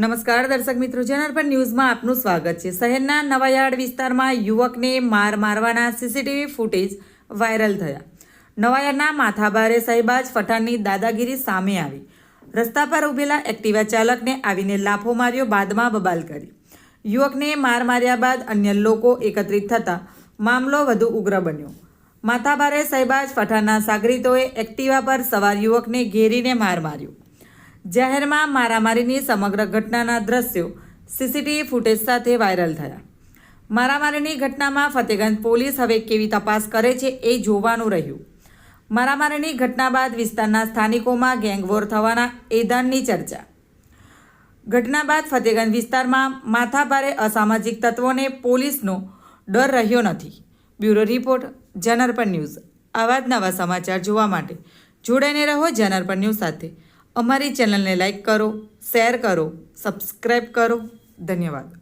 નમસ્કાર દર્શક મિત્રો, જનાર્પણ ન્યૂઝમાં આપનું સ્વાગત છે. શહેરના નવાયાર્ડ વિસ્તારમાં યુવકને માર મારવાના સીસીટીવી ફૂટેજ વાયરલ થયા. નવાયાર્ડના માથાભારે સહેબાજ પઠાણની દાદાગીરી સામે આવી. રસ્તા પર ઊભેલા એક્ટિવા ચાલકને આવીને લાફો માર્યો, બાદમાં બબાલ કરી. યુવકને માર માર્યા બાદ અન્ય લોકો એકત્રિત થતા મામલો વધુ ઉગ્ર બન્યો. માથાભારે સહેબાજ પઠાણના સાગરીતોએ એક્ટિવા પર સવાર યુવકને ઘેરીને માર માર્યો. જાહેરમાં મારામારીની સમગ્ર ઘટનાના દ્રશ્યો સીસીટીવી ફૂટેજ સાથે વાયરલ થયા. મારામારીની ઘટનામાં ફતેગંજ પોલીસ હવે કેવી તપાસ કરે છે એ જોવાનું રહ્યું. મારામારીની ઘટના બાદ વિસ્તારના સ્થાનિકોમાં ગેંગવોર થવાના એધાનની ચર્ચા. ઘટના બાદ ફતેગંજ વિસ્તારમાં માથાભારે અસામાજિક તત્વોને પોલીસનો ડર રહ્યો નથી. બ્યુરો રિપોર્ટ, જનરપણ ન્યૂઝ. આવા જ નવા સમાચાર જોવા માટે જોડાઈને રહો જનરપણ ન્યૂઝ સાથે. અમારી ચેનલને લાઈક કરો શેર કરો સબસ્ક્રાઈબ કરો. ધન્યવાદ.